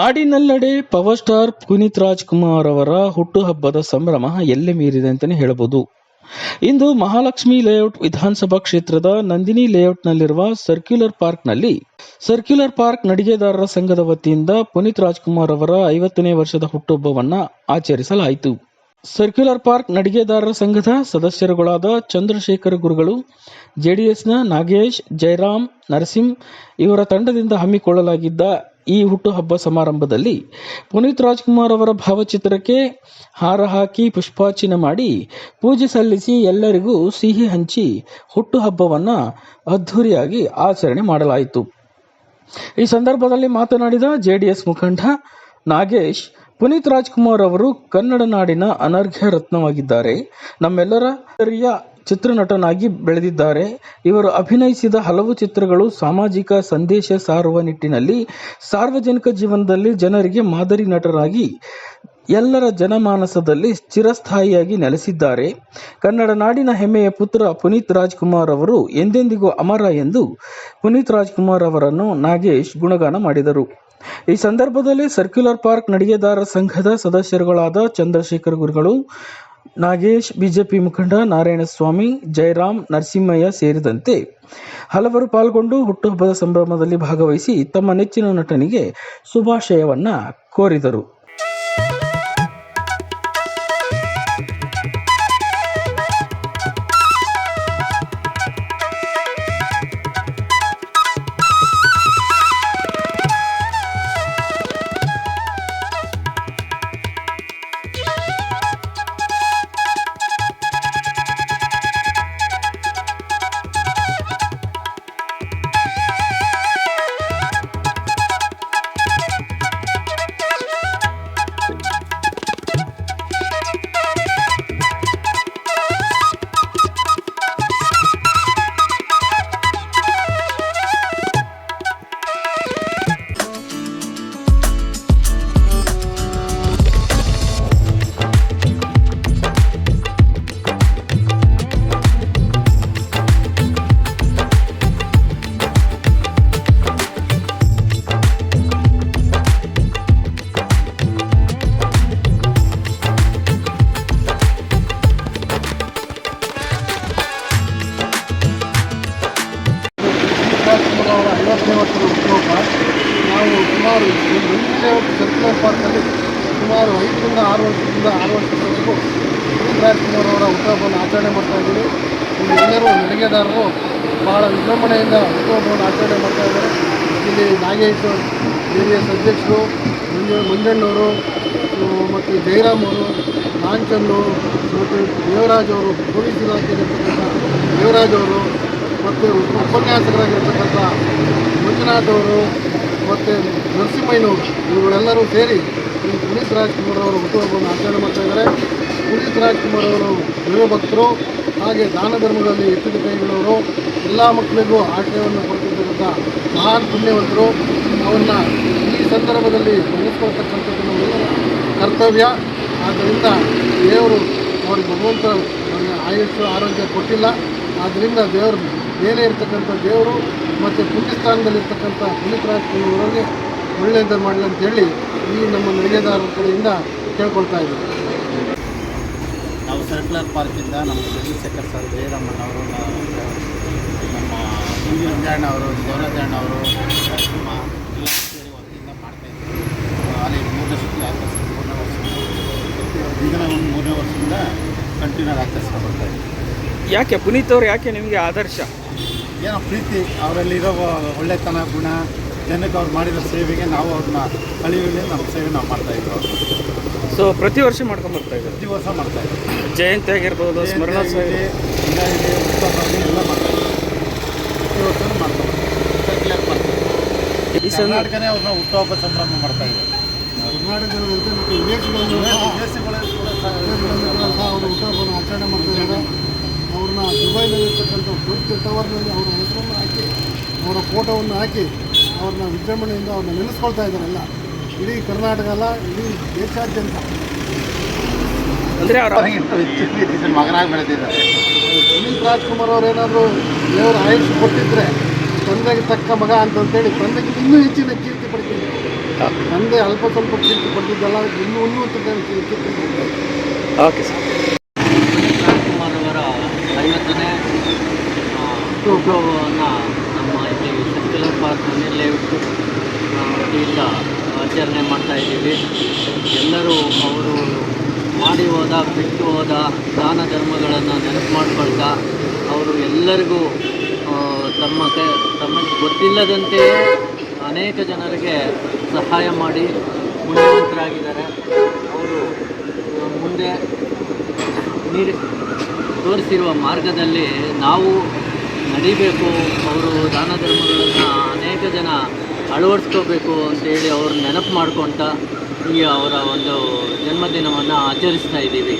ನಾಡಿನೆಲ್ಲೆಡೆ power star Puneeth Rajkumar ಅವರ ಹುಟ್ಟುಹಬ್ಬದ ಸಂಭ್ರಮ ಎಲ್ಲೆ ಮೀರಿದೆ ಅಂತಾನೆ ಹೇಳಬಹುದು ಇಂದು ಮಹಾಲಕ್ಷ್ಮಿ ಲೇಔಟ್ ವಿಧಾನಸಭಾ ಕ್ಷೇತ್ರದ ನಂದಿನಿ ಲೇಔಟ್ನಲ್ಲಿರುವ ಸರ್ಕ್ಯುಲರ್ ಪಾರ್ಕ್ನಲ್ಲಿ ಸರ್ಕ್ಯುಲರ್ ಪಾರ್ಕ್ ನಡಿಗೆದಾರರ ಸಂಘದ ವತಿಯಿಂದ ಪುನೀತ್ ರಾಜ್ಕುಮಾರ್ ಅವರ ಐವತ್ತನೇ ವರ್ಷದ ಹುಟ್ಟುಹಬ್ಬವನ್ನ ಆಚರಿಸಲಾಯಿತು. ಸರ್ಕ್ಯುಲರ್ ಪಾರ್ಕ್ ನಡಿಗೆದಾರರ ಸಂಘದ ಸದಸ್ಯರುಗಳಾದ ಚಂದ್ರಶೇಖರ್ ಗುರುಗಳು, ಜೆಡಿಎಸ್ನ ನಾಗೇಶ್, ಜಯರಾಮ್, ನರಸಿಂಹ್ ಇವರ ತಂಡದಿಂದ ಹಮ್ಮಿಕೊಳ್ಳಲಾಗಿದ್ದ ಈ ಹುಟ್ಟುಹಬ್ಬ ಸಮಾರಂಭದಲ್ಲಿ ಪುನೀತ್ ರಾಜ್ಕುಮಾರ್ ಅವರ ಭಾವಚಿತ್ರಕ್ಕೆ ಹಾರ ಹಾಕಿ ಪುಷ್ಪಾರ್ಚನೆ ಮಾಡಿ ಪೂಜೆ ಸಲ್ಲಿಸಿ ಎಲ್ಲರಿಗೂ ಸಿಹಿ ಹಂಚಿ ಹುಟ್ಟುಹಬ್ಬವನ್ನು ಅದ್ಧೂರಿಯಾಗಿ ಆಚರಣೆ ಮಾಡಲಾಯಿತು. ಈ ಸಂದರ್ಭದಲ್ಲಿ ಮಾತನಾಡಿದ ಜೆಡಿಎಸ್ ಮುಖಂಡ ನಾಗೇಶ್, ಪುನೀತ್ ರಾಜ್ಕುಮಾರ್ ಅವರು ಕನ್ನಡ ನಾಡಿನ ಅನರ್ಘ್ಯ ರತ್ನವಾಗಿದ್ದಾರೆ. ನಮ್ಮೆಲ್ಲರ ಚಿತ್ರನಟನಾಗಿ ಬೆಳೆದಿದ್ದಾರೆ. ಇವರು ಅಭಿನಯಿಸಿದ ಹಲವು ಚಿತ್ರಗಳು ಸಾಮಾಜಿಕ ಸಂದೇಶ ಸಾರುವ ನಿಟ್ಟಿನಲ್ಲಿ ಸಾರ್ವಜನಿಕ ಜೀವನದಲ್ಲಿ ಜನರಿಗೆ ಮಾದರಿ ನಟರಾಗಿ, ಎಲ್ಲರ ಜನಮಾನಸದಲ್ಲಿ ಚಿರಸ್ಥಾಯಿಯಾಗಿ ನೆಲೆಸಿದ್ದಾರೆ. ಕನ್ನಡ ನಾಡಿನ ಹೆಮ್ಮೆಯ ಪುತ್ರ ಪುನೀತ್ ರಾಜ್ಕುಮಾರ್ ಅವರು ಎಂದೆಂದಿಗೂ ಅಮರ ಎಂದು ಪುನೀತ್ ರಾಜ್ಕುಮಾರ್ ಅವರನ್ನು ನಾಗೇಶ್ ಗುಣಗಾನ ಮಾಡಿದರು. ಈ ಸಂದರ್ಭದಲ್ಲಿ ಸರ್ಕ್ಯುಲರ್ ಪಾರ್ಕ್ ನಡಿಗೆದಾರ ಸಂಘದ ಸದಸ್ಯರುಗಳಾದ ಚಂದ್ರಶೇಖರ್ ಗುರುಗಳು ನಾಗೇಶ್, ಬಿಜೆಪಿ ಮುಖಂಡ ನಾರಾಯಣಸ್ವಾಮಿ, ಜಯರಾಮ್, ನರಸಿಂಹಯ್ಯ ಸೇರಿದಂತೆ ಹಲವರು ಪಾಲ್ಗೊಂಡು ಹುಟ್ಟುಹಬ್ಬದ ಸಂಭ್ರಮದಲ್ಲಿ ಭಾಗವಹಿಸಿ ತಮ್ಮ ನೆಚ್ಚಿನ ನಟನಿಗೆ ಶುಭಾಶಯವನ್ನ ಕೋರಿದರು. ಸುಮಾರು ಸರ್ಕ್ಯುಲರ್ ಪಾರ್ಕಲ್ಲಿ ಸುಮಾರು ಐದರಿಂದ ಆರು ವರ್ಷದಿಂದ ಆರು ವರ್ಷದವರೆಗೂ ರಾಜ್ಕುಮಾರ್ ಅವರ ಹುಟ್ಟುಹಬ್ಬವನ್ನು ಆಚರಣೆ ಮಾಡ್ತಾ ಇದ್ದೀವಿ. ಇಲ್ಲಿ ಎಲ್ಲರೂ ನಡಿಗೆದಾರರು ಬಹಳ ವಿಜೃಂಭಣೆಯಿಂದ ಹುಟ್ಟುಹಬ್ಬವನ್ನು ಆಚರಣೆ ಮಾಡ್ತಾ ಇದ್ದಾರೆ. ಇಲ್ಲಿ ನಾಗೇಶ್ ಜೆ ಎಸ್ ಅಧ್ಯಕ್ಷರು, ಮಂಜು ಮಂಜಣ್ಣವರು ಮತ್ತು ಜಯರಾಮ್ ಅವರು ಕಾಂಚನ್ನು ಮತ್ತು ದೇವರಾಜ್ ಅವರು, ಪೊಲೀಸ್ ಇಲಾಖೆಯಲ್ಲಿರ್ತಕ್ಕಂಥ ದೇವರಾಜ್ ಅವರು, ಮತ್ತು ಉಪನ್ಯಾಸಕರಾಗಿರ್ತಕ್ಕಂಥ ಮಂಜುನಾಥ್ ಅವರು ಮತ್ತು ನರಸಿಂಹಯ್ಯನವರು, ಇವರೆಲ್ಲರೂ ಸೇರಿ ಈ ಪುನೀತ್ ರಾಜ್ಕುಮಾರ್ ಅವರ ಹುಟ್ಟುಹಬ್ಬವನ್ನು ಆಚರಣೆ ಮಾಡ್ತಾ ಇದ್ದಾರೆ. ಪುನೀತ್ ರಾಜ್ಕುಮಾರ್ ಅವರು ದೈವಭಕ್ತರು ಹಾಗೆ ದಾನ ಧರ್ಮಗಳಲ್ಲಿ ಎತ್ತಿದ ಕೈಗಳವರು, ಎಲ್ಲ ಮಕ್ಕಳಿಗೂ ಆಶ್ರಯವನ್ನು ಕೊಡ್ತಿರ್ತಕ್ಕಂಥ ಮಹಾನ್ ಪುಣ್ಯವಂತರು. ಅವನ್ನು ಈ ಸಂದರ್ಭದಲ್ಲಿ ನೆನೆಸ್ಕೊಳ್ತಕ್ಕಂಥದ್ದು ನಮ್ಮೆಲ್ಲರ ಕರ್ತವ್ಯ. ಆದ್ದರಿಂದ ದೇವರು ಅವರಿಗೆ ಭಗವಂತ ಆಯುಷ್ಯ, ಆರೋಗ್ಯ ಕೊಟ್ಟಿಲ್ಲ. ಆದ್ದರಿಂದ ದೇವರು ಮೇಲೆ ಇರ್ತಕ್ಕಂಥ ದೇವರು ಮತ್ತು ಪುಣ್ಯಸ್ಥಾನದಲ್ಲಿರ್ತಕ್ಕಂಥ ಪುನೀತ್ ರಾಜ್ಕುಮಾರ್ ಅವರಿಗೆ ಒಳ್ಳೆಯದು ಮಾಡಲಿ ಅಂತ ಹೇಳಿ ಈ ನಮ್ಮ ನಡಿಗೆದಾರರ ಕಡೆಯಿಂದ ಕೇಳ್ಕೊಳ್ತಾ ಇದ್ದೀವಿ ನಾವು ಸೆಂಟ್ರಲ್ ಪಾರ್ಕಿಂದ ನಮ್ಮ ಚಂದ್ರಶೇಖರ್ ಸರ್ ಜಯರಾಮಣ್ಣ ಅವರು ನಮ್ಮ ಮಂಜಣ್ಣ ಅವರು ದೇವರಾಜಣ್ಣ ಅವರು ನಮ್ಮ ಎಲ್ಲ ಸೇರಿ ವತಿಯಿಂದ ಮಾಡ್ತಾಯಿದ್ದೀವಿ ಅಲ್ಲಿ ಮೂರನೇ ವರ್ಷಕ್ಕೆ ಆಚರಿಸ್ಕೊಂಡು ಮೂರನೇ ವರ್ಷ ಈಗ ನಾವು ಒಂದು ಮೂರನೇ ವರ್ಷದಿಂದ ಕಂಟಿನ್ಯೂ ಆಚರಿಸ್ತಾ ಬರ್ತಾ ಇದ್ದೀವಿ ಯಾಕೆ ಪುನೀತ್ ಅವರು ಯಾಕೆ ನಿಮಗೆ ಆದರ್ಶ? ಏನೋ ಪ್ರೀತಿ ಅವರಲ್ಲಿರೋ ಒಳ್ಳೆತನ ಗುಣ ಜನಕ್ಕೆ ಅವ್ರು ಮಾಡಿರೋ ಸೇವೆಗೆ ನಾವು ಅವ್ರನ್ನ ಕಳಿಯುವಲ್ಲಿ ನಮ್ಮ ಸೇವೆ ನಾವು ಮಾಡ್ತಾ ಇದ್ದೀವಿ. ಸೊ ಪ್ರತಿ ವರ್ಷ ಮಾಡ್ಕೊಂಡ್ಬರ್ತಾ ಇದ್ದಾರೆ? ಪ್ರತಿ ವರ್ಷ ಮಾಡ್ತಾಯಿದ್ದೀವಿ ಜಯಂತಿ ಆಗಿರ್ಬೋದು ಸ್ಮರಣೋತ್ಸವ ಇದೆ ಉತ್ಸವ ಎಲ್ಲ ಪ್ರತಿ ವರ್ಷನೂ ಮಾಡ್ತಾರೆ ಸರ್ಕ್ಯುಲರ್ ಮಾಡ್ತಾರೆ ಈ ಕರ್ನಾಟಕನೇ ಅವ್ರನ್ನ ಹುಟ್ಟುಹಬ್ಬ ಸಂಭ್ರಮ ಮಾಡ್ತಾ ಇದ್ದೀವಿ ಕರ್ನಾಟಕದಂತೆ ಮತ್ತು ವಿದೇಶಗಳಲ್ಲೂ ಸಹ ವಿದೇಶಗಳಲ್ಲಿ ಕೂಡ ಸಹ ವಿದೇಶಗಳಲ್ಲೂ ಸಹ ಅವರು ಹುಟ್ಟುಹಬ್ಬವನ್ನು ಆಚರಣೆ ಮಾಡ್ತಾ ಇದ್ದಾರೆ ಅವ್ರನ್ನ ದುಬೈನಲ್ಲಿರ್ತಕ್ಕಂಥ ಬುರ್ಜ್ ಟವರ್ನಲ್ಲಿ ಅವರ ಹೆಸರನ್ನು ಹಾಕಿ ಅವರ ಫೋಟೋವನ್ನು ಹಾಕಿ ಅವ್ರನ್ನ ವಿಜೃಂಭಣೆಯಿಂದ ಅವ್ರನ್ನ ನೆನೆಸ್ಕೊಳ್ತಾ ಇದ್ದಾರಲ್ಲ. ಇಡೀ ಕರ್ನಾಟಕ ಅಲ್ಲ ಇಡೀ ದೇಶಾದ್ಯಂತ. ಅಂದ್ರೆ ಅವ್ರ ಮಗನಾಗಿ ಬೆಳೆದಿದ್ದಾರೆ. ಪುನೀತ್ ರಾಜ್ಕುಮಾರ್ ಅವ್ರು ಏನಾದರೂ ದೇವರ ಆಯುಷ್ ಕೊಟ್ಟಿದ್ರೆ ತಂದೆಗೆ ತಕ್ಕ ಮಗ ಅಂತಂತೇಳಿ ತಂದೆಗೆ ಇನ್ನೂ ಹೆಚ್ಚಿನ ಕೀರ್ತಿ ಪಡ್ತೀನಿ. ತಂದೆ ಅಲ್ಪ ಸ್ವಲ್ಪ ಕೀರ್ತಿ ಪಡೆದಿದ್ದಲ್ಲ ಇನ್ನೂ ಉನ್ನತ ಕೀರ್ತಿ ಓಕೆ ಸರ್ ರಾಜ್ಕುಮಾರ್ ಅವರ ಐವತ್ತನೇ ಆ, ಹುಟ್ಟುಹಬ್ಬವನ್ನು ನಮ್ಮ ಇಲ್ಲಿ ಸರ್ಕ್ಯುಲರ್ ಪಾರ್ಕ್ ಲೇಔಟ್ ವತಿಯಿಂದ ಆಚರಣೆ ಮಾಡ್ತಾಯಿದ್ದೀವಿ ಎಲ್ಲರೂ ಅವರು ಮಾಡಿ ಹೋದ, ಬಿಟ್ಟು ಹೋದ ದಾನ ಧರ್ಮಗಳನ್ನು ನೆನಪು ಮಾಡ್ಕೊಳ್ತಾ, ಅವರು ಎಲ್ಲರಿಗೂ ತಮ್ಮ ಕ, ತಮಗೆ ಗೊತ್ತಿಲ್ಲದಂತೆಯೇ ಅನೇಕ ಜನರಿಗೆ ಸಹಾಯ ಮಾಡಿ ಪುಣ್ಯವಂತರಾಗಿದ್ದಾರೆ. ಅವರು ಮುಂದೆ ನೀರು ತೋರಿಸಿರುವ ಮಾರ್ಗದಲ್ಲಿ ನಾವು ನಡಿಬೇಕು, ಅವರು ದಾನ ಧರ್ಮಗಳನ್ನು ಅನೇಕ ಜನ ಅಳವಡಿಸ್ಕೋಬೇಕು ಅಂತೇಳಿ ಅವ್ರ ನೆನಪು ಮಾಡ್ಕೊಳ್ತಾ ಈ ಅವರ ಒಂದು ಜನ್ಮದಿನವನ್ನು ಆಚರಿಸ್ತಾ ಇದ್ದೀವಿ.